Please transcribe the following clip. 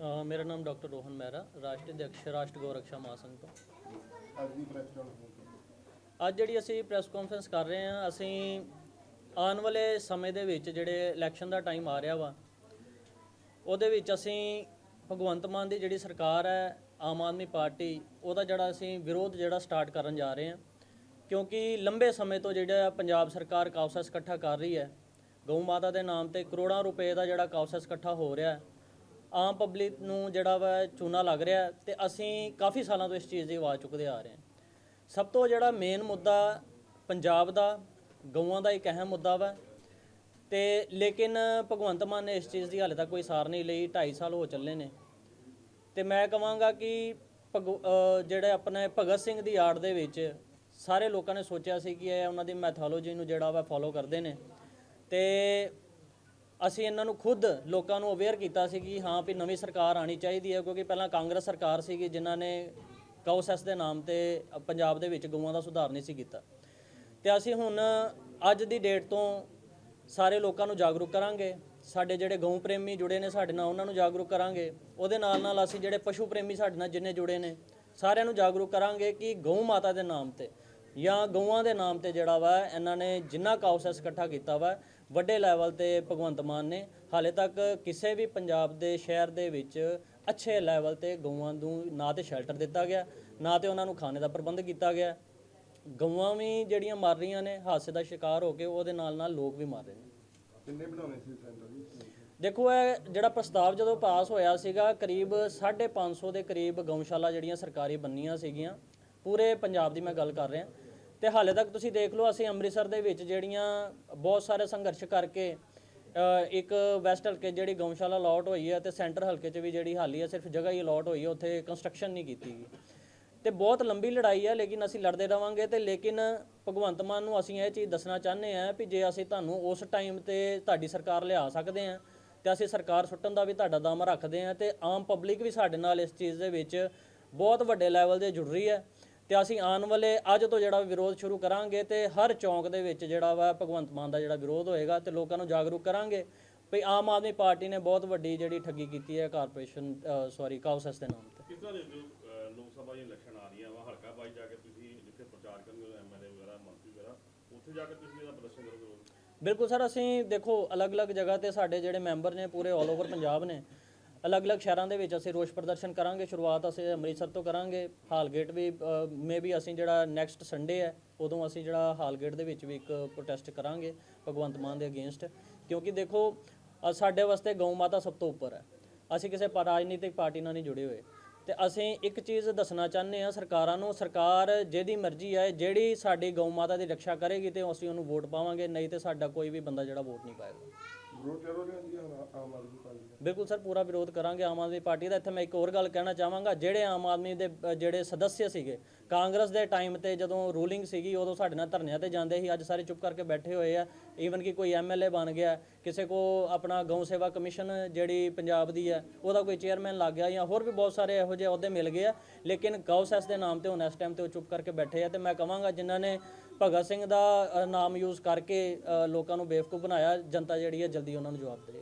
ਮੇਰਾ ਨਾਮ ਡਾਕਟਰ ਰੋਹਨ ਮਹਿਰਾ ਰਾਸ਼ਟਰੀ ਅਧਿਕਸ਼ ਰਾਸ਼ਟਰ ਗੋ ਰਕਸ਼ਾ ਮਹਾਸੰਘ ਤੋਂ। ਅੱਜ ਦੀ ਪ੍ਰੈਸ ਕਾਨਫਰੰਸ ਅੱਜ ਜਿਹੜੀ ਅਸੀਂ ਪ੍ਰੈਸ ਕਾਨਫਰੰਸ ਕਰ ਰਹੇ ਹਾਂ ਅਸੀਂ ਆਉਣ ਵਾਲੇ ਸਮੇਂ ਦੇ ਵਿੱਚ ਜਿਹੜੇ ਇਲੈਕਸ਼ਨ ਦਾ ਟਾਈਮ ਆ ਰਿਹਾ ਵਾ ਉਹਦੇ ਵਿੱਚ ਅਸੀਂ ਭਗਵੰਤ ਮਾਨ ਦੀ ਜਿਹੜੀ ਸਰਕਾਰ ਹੈ ਆਮ ਆਦਮੀ ਪਾਰਟੀ ਉਹਦਾ ਜਿਹੜਾ ਅਸੀਂ ਵਿਰੋਧ ਜਿਹੜਾ ਸਟਾਰਟ ਕਰਨ ਜਾ ਰਹੇ ਹਾਂ। ਕਿਉਂਕਿ ਲੰਬੇ ਸਮੇਂ ਤੋਂ ਜਿਹੜਾ ਪੰਜਾਬ ਸਰਕਾਰ ਕਾਉਸਸ ਇਕੱਠਾ ਕਰ ਰਹੀ ਹੈ ਗਊ ਮਾਤਾ ਦੇ ਨਾਮ ਤੇ ਕਰੋੜਾਂ ਰੁਪਏ ਦਾ ਜਿਹੜਾ ਕਾਉਸਸ ਇਕੱਠਾ ਹੋ ਰਿਹਾ ਹੈ ਆਮ ਪਬਲਿਕ ਨੂੰ ਜਿਹੜਾ ਵਾ ਚੂਨਾ ਲੱਗ ਰਿਹਾ ਹੈ ਤੇ ਅਸੀਂ ਕਾਫੀ ਸਾਲਾਂ ਤੋਂ ਇਸ ਚੀਜ਼ ਦੀ ਆਵਾਜ਼ ਚੁੱਕਦੇ ਆ ਰਹੇ ਹਾਂ। ਸਭ ਤੋਂ ਜਿਹੜਾ ਮੇਨ ਮੁੱਦਾ ਪੰਜਾਬ ਦਾ, ਗਊਆਂ ਦਾ ਇੱਕ ਅਹਿਮ ਮੁੱਦਾ ਵਾ ਤੇ ਲੇਕਿਨ ਭਗਵੰਤ ਮਾਨ ਨੇ ਇਸ ਚੀਜ਼ ਦੀ ਹਾਲੇ ਤੱਕ ਕੋਈ ਸਾਰ ਨਹੀਂ ਲਈ 2.5 ਸਾਲ ਹੋ ਚੱਲੇ ਨੇ। ਤੇ ਮੈਂ ਕਹਾਂਗਾ ਕਿ ਭਗਵ- ਜਿਹੜੇ ਆਪਣੇ ਭਗਤ ਸਿੰਘ ਦੀ ਆੜ ਦੇ ਵਿੱਚ ਸਾਰੇ ਲੋਕਾਂ ਨੇ ਸੋਚਿਆ ਸੀ ਕਿ ਇਹ ਉਹਨਾਂ ਦੀ ਮੈਥੋਲੋਜੀ ਨੂੰ ਜਿਹੜਾ ਵਾ ਫੋਲੋ ਕਰਦੇ ਨੇ। ਤੇ ਅਸੀਂ ਇਹਨਾਂ ਨੂੰ ਖੁਦ ਲੋਕਾਂ ਨੂੰ ਅਵੇਅਰ ਕੀਤਾ ਸੀ ਕਿ ਹਾਂ ਵੀ ਨਵੀਂ ਸਰਕਾਰ ਆਣੀ ਚਾਹੀਦੀ ਹੈ, ਕਿਉਂਕਿ ਪਹਿਲਾਂ ਕਾਂਗਰਸ ਸਰਕਾਰ ਸੀਗੀ ਜਿਨ੍ਹਾਂ ਨੇ ਕਾਉਸੈਸ ਦੇ ਨਾਮ ਤੇ ਪੰਜਾਬ ਦੇ ਵਿੱਚ ਗਊਆਂ ਦਾ ਸੁਧਾਰ ਨਹੀਂ ਸੀ ਕੀਤਾ। ਤੇ ਅਸੀਂ ਹੁਣ ਅੱਜ ਦੀ ਡੇਟ ਤੋਂ ਸਾਰੇ ਲੋਕਾਂ ਨੂੰ ਜਾਗਰੂਕ ਕਰਾਂਗੇ। ਸਾਡੇ ਜਿਹੜੇ ਗਊ ਪ੍ਰੇਮੀ ਜੁੜੇ ਨੇ ਸਾਡੇ ਨਾਲ, ਉਹਨਾਂ ਨੂੰ ਜਾਗਰੂਕ ਕਰਾਂਗੇ। ਉਹਦੇ ਨਾਲ ਨਾਲ ਅਸੀਂ ਜਿਹੜੇ ਪਸ਼ੂ ਪ੍ਰੇਮੀ ਸਾਡੇ ਨਾਲ ਜਿੰਨੇ ਜੁੜੇ ਨੇ, ਸਾਰਿਆਂ ਨੂੰ ਜਾਗਰੂਕ ਕਰਾਂਗੇ ਕਿ ਗਊ ਮਾਤਾ ਦੇ ਨਾਮ ਤੇ ਜਾਂ ਗਊਆਂ ਦੇ ਨਾਮ ਤੇ ਜਿਹੜਾ ਵਾ ਇਹਨਾਂ ਨੇ ਜਿੰਨਾ ਕਾਉਸੈਸ ਇਕੱਠਾ ਕੀਤਾ ਵਾ ਵੱਡੇ ਲੈਵਲ ਤੇ ਭਗਵੰਤ ਮਾਨ ਨੇ ਹਾਲੇ ਤੱਕ ਕਿਸੇ ਵੀ ਪੰਜਾਬ ਦੇ ਸ਼ਹਿਰ ਦੇ ਵਿੱਚ ਅੱਛੇ ਲੈਵਲ ਤੇ ਗਊਆਂ ਨੂੰ ਨਾ ਤੇ ਸ਼ੈਲਟਰ ਦਿੱਤਾ ਗਿਆ ਨਾ ਤੇ ਉਹਨਾਂ ਨੂੰ ਖਾਣੇ ਦਾ ਪ੍ਰਬੰਧ ਕੀਤਾ ਗਿਆ। ਗਊਆਂ ਵੀ ਜਿਹੜੀਆਂ ਮਰ ਰਹੀਆਂ ਨੇ ਹਾਦਸੇ ਦਾ ਸ਼ਿਕਾਰ ਹੋ ਕੇ ਉਹਦੇ ਨਾਲ ਨਾਲ ਲੋਕ ਵੀ ਮਰ ਰਹੇ ਨੇ। ਕਿੰਨੇ ਬਣਾਉਣੇ ਸੀ ਸੈਂਟਰ ਜੀ? ਦੇਖੋ ਇਹ ਜਿਹੜਾ ਪ੍ਰਸਤਾਵ ਜਦੋਂ ਪਾਸ ਹੋਇਆ ਸੀਗਾ ਕਰੀਬ 550 ਦੇ ਕਰੀਬ ਗਊਸ਼ਾਲਾ ਜਿਹੜੀਆਂ ਸਰਕਾਰੀ ਬੰਨੀਆਂ ਸੀਗੀਆਂ ਪੂਰੇ ਪੰਜਾਬ ਦੀ ਮੈਂ ਗੱਲ ਕਰ ਰਿਹਾ। ਤੇ ਹਾਲੇ ਤੱਕ ਤੁਸੀਂ ਦੇਖ ਲਓ, ਅਸੀਂ ਅੰਮ੍ਰਿਤਸਰ ਦੇ ਵਿੱਚ ਜਿਹੜੀਆਂ ਬਹੁਤ ਸਾਰੇ ਸੰਘਰਸ਼ ਕਰਕੇ ਇੱਕ ਵੈਸਟ ਹਲਕੇ 'ਚ ਜਿਹੜੀ ਗਊਸ਼ਾਲਾ ਅਲਾਟ ਹੋਈ ਹੈ ਤੇ ਸੈਂਟਰ ਹਲਕੇ 'ਚ ਵੀ ਜਿਹੜੀ ਹਾਲੀ ਹੈ, ਸਿਰਫ ਜਗ੍ਹਾ ਹੀ ਅਲਾਟ ਹੋਈ ਹੈ, ਉੱਥੇ ਕੰਸਟਰਕਸ਼ਨ ਨਹੀਂ ਕੀਤੀ ਗਈ। ਤੇ ਬਹੁਤ ਲੰਬੀ ਲੜਾਈ ਹੈ, ਲੇਕਿਨ ਅਸੀਂ ਲੜਦੇ ਰਵਾਂਗੇ ਤੇ ਲੇਕਿਨ ਭਗਵੰਤ ਮਾਨ ਨੂੰ ਅਸੀਂ ਇਹ ਚੀਜ਼ ਦੱਸਣਾ ਚਾਹੁੰਦੇ ਹਾਂ ਵੀ ਜੇ ਅਸੀਂ ਤੁਹਾਨੂੰ ਉਸ ਟਾਈਮ ਤੇ ਤੁਹਾਡੀ ਸਰਕਾਰ ਲਿਆ ਸਕਦੇ ਹਾਂ, ਤੇ ਅਸੀਂ ਸਰਕਾਰ ਸੁੱਟਣ ਦਾ ਵੀ ਤੁਹਾਡਾ ਦਮ ਰੱਖਦੇ ਹਾਂ ਤੇ ਆਮ ਪਬਲਿਕ ਵੀ ਸਾਡੇ ਨਾਲ ਇਸ ਚੀਜ਼ ਦੇ ਵਿੱਚ ਬਹੁਤ ਵੱਡੇ ਲੈਵਲ ਤੇ ਜੁੜ ਰਹੀ ਹੈ। ਤੇ ਅਸੀਂ ਆਉਣ ਵਾਲੇ ਅੱਜ ਤੋਂ ਜਿਹੜਾ ਵਿਰੋਧ ਸ਼ੁਰੂ ਕਰਾਂਗੇ ਤੇ ਹਰ ਚੌਂਕ ਦੇ ਵਿੱਚ ਜਿਹੜਾ ਵਾ ਭਗਵੰਤ ਮਾਨ ਦਾ ਜਿਹੜਾ ਵਿਰੋਧ ਹੋਏਗਾ ਤੇ ਲੋਕਾਂ ਨੂੰ ਜਾਗਰੂਕ ਕਰਾਂਗੇ। ਵੀ ਆਮ ਆਦਮੀ ਪਾਰਟੀ ਨੇ ਬਹੁਤ ਵੱਡੀ ਜਿਹੜੀ ਠੱਗੀ ਕੀਤੀ ਹੈ ਕਾਰਪੋਰੇਸ਼ਨ ਸੌਰੀ ਕਾਉਸਸ ਦੇ ਨਾਮ ਤੇ। ਕਿਸ ਤਰ੍ਹਾਂ ਦੇ ਲੋਕ ਸਭਾ ਦੀਆਂ ਇਲੈਕਸ਼ਨ ਆ ਰਹੀਆਂ ਵਾ ਹਲਕਾ ਬਾਈ ਜਾ ਕੇ ਤੁਸੀਂ ਜਿੱਥੇ ਪ੍ਰਚਾਰ ਕਰਨਗੇ ਐਮਐਲਏ ਵਗੈਰਾ ਮੰਤਰੀ ਵਗੈਰਾ ਉੱਥੇ ਜਾ ਕੇ ਤੁਸੀਂ ਇਹਦਾ ਪ੍ਰਦਰਸ਼ਨ ਕਰੋਗੇ? ਬਿਲਕੁਲ ਸਰ ਅਸੀਂ ਦੇਖੋ ਅਲੱਗ-ਅਲੱਗ ਜਗ੍ਹਾ ਤੇ ਸਾਡੇ ਜਿਹੜੇ ਮੈਂਬਰ ਨੇ ਪੂਰੇ 올 ਓਵਰ ਪੰਜਾਬ ਨੇ ਅਲੱਗ-ਅਲੱਗ ਸ਼ਹਿਰਾਂ ਦੇ ਵਿੱਚ ਅਸੀਂ ਰੋਸ ਪ੍ਰਦਰਸ਼ਨ ਕਰਾਂਗੇ, ਸ਼ੁਰੂਆਤ ਅਸੀਂ ਅੰਮ੍ਰਿਤਸਰ ਤੋਂ ਕਰਾਂਗੇ ਹਾਲਗੇਟ ਵੀ ਮੇ ਵੀ ਅਸੀਂ ਜਿਹੜਾ ਨੈਕਸਟ ਸੰਡੇ ਹੈ, ਉਦੋਂ ਅਸੀਂ ਜਿਹੜਾ ਹਾਲਗੇਟ ਦੇ ਵਿੱਚ ਵੀ ਇੱਕ ਪ੍ਰੋਟੈਸਟ ਕਰਾਂਗੇ, ਭਗਵੰਤ ਮਾਨ ਦੇ ਅਗੇਂਸਟ ਕਿਉਂਕਿ ਦੇਖੋ ਸਾਡੇ ਵਾਸਤੇ ਗਊ ਮਾਤਾ ਸਭ ਤੋਂ ਉੱਪਰ ਹੈ। ਅਸੀਂ ਕਿਸੇ ਰਾਜਨੀਤਿਕ ਪਾਰਟੀ ਨਾਲ ਨਹੀਂ ਜੁੜੇ ਹੋਏ। ਤੇ ਅਸੀਂ ਇੱਕ ਚੀਜ਼ ਦੱਸਣਾ ਚਾਹੁੰਦੇ ਹਾਂ, ਸਰਕਾਰਾਂ ਨੂੰ, ਸਰਕਾਰ ਜਿਹਦੀ ਮਰਜ਼ੀ ਹੈ, ਜਿਹੜੀ ਸਾਡੀ ਗਊ ਮਾਤਾ ਦੀ ਰੱਖਿਆ ਕਰੇਗੀ ਤੇ ਅਸੀਂ ਉਹਨੂੰ ਵੋਟ ਪਾਵਾਂਗੇ, ਨਹੀਂ ਤੇ ਸਾਡਾ ਕੋਈ ਵੀ ਬੰਦਾ ਜਿਹੜਾ ਵੋਟ ਨਹੀਂ ਪਾਏਗਾ। ਵਿਰੋਧ ਕਰੋਗੇ ਜੀ ਹੁਣ ਆਮ ਆਦਮੀ ਪਾਰਟੀ ਦਾ। ਬਿਲਕੁਲ ਸਰ ਪੂਰਾ ਵਿਰੋਧ ਕਰਾਂਗੇ ਆਮ ਆਦਮੀ ਪਾਰਟੀ ਦਾ। ਇੱਥੇ ਮੈਂ ਇੱਕ ਹੋਰ ਗੱਲ ਕਹਿਣਾ ਚਾਹਾਂਗਾ। ਜਿਹੜੇ ਆਮ ਆਦਮੀ ਦੇ ਅ, ਜਿਹੜੇ ਸਦੱਸਿਆ ਸੀਗੇ ਕਾਂਗਰਸ ਦੇ ਟਾਈਮ ਤੇ ਜਦੋਂ ਰੂਲਿੰਗ ਸੀਗੀ ਉਦੋਂ ਸਾਡੇ ਨਾਲ ਧਰਨਿਆਂ ਤੇ ਜਾਂਦੇ ਸੀ। ਅੱਜ ਸਾਰੇ ਚੁੱਪ ਕਰਕੇ ਬੈਠੇ ਹੋਏ ਆ। ਈਵਨ ਕਿ ਕੋਈ ਐਮਐਲਏ ਬਣ ਗਿਆ ਕਿਸੇ ਕੋ ਆਪਣਾ ਗਊ ਸੇਵਾ ਕਮਿਸ਼ਨ ਜਿਹੜੀ ਪੰਜਾਬ ਦੀ ਹੈ ਉਹਦਾ ਕੋਈ ਚੇਅਰਮੈਨ ਲੱਗ ਗਿਆ ਜਾਂ ਹੋਰ ਵੀ ਬਹੁਤ ਸਾਰੇ ਇਹੋ ਜਿਹੇ ਅਹੁਦੇ ਮਿਲ ਗਏ ਆ। ਲੇਕਿਨ ਗਊਸੈਸ ਦੇ ਨਾਮ ਤੇ ਹੁਣ ਇਸ ਟਾਈਮ ਤੇ ਉਹ ਚੁੱਪ ਕਰਕੇ ਬੈਠੇ ਆ। ਤੇ ਮੈਂ ਕਹਾਂਗਾ ਜਿਨ੍ਹਾਂ ਨੇ ਭਗਤ ਸਿੰਘ ਦਾ ਨਾਮ ਯੂਜ਼ ਕਰਕੇ ਲੋਕਾਂ ਨੂੰ ਬੇਵਕੂਫ ਬਣਾਇਆ, ਜਨਤਾ ਜਿਹੜੀ ਹੈ ਜਲਦੀ ਉਹਨਾਂ ਨੂੰ ਜਵਾਬ ਦੇਵੇਗੀ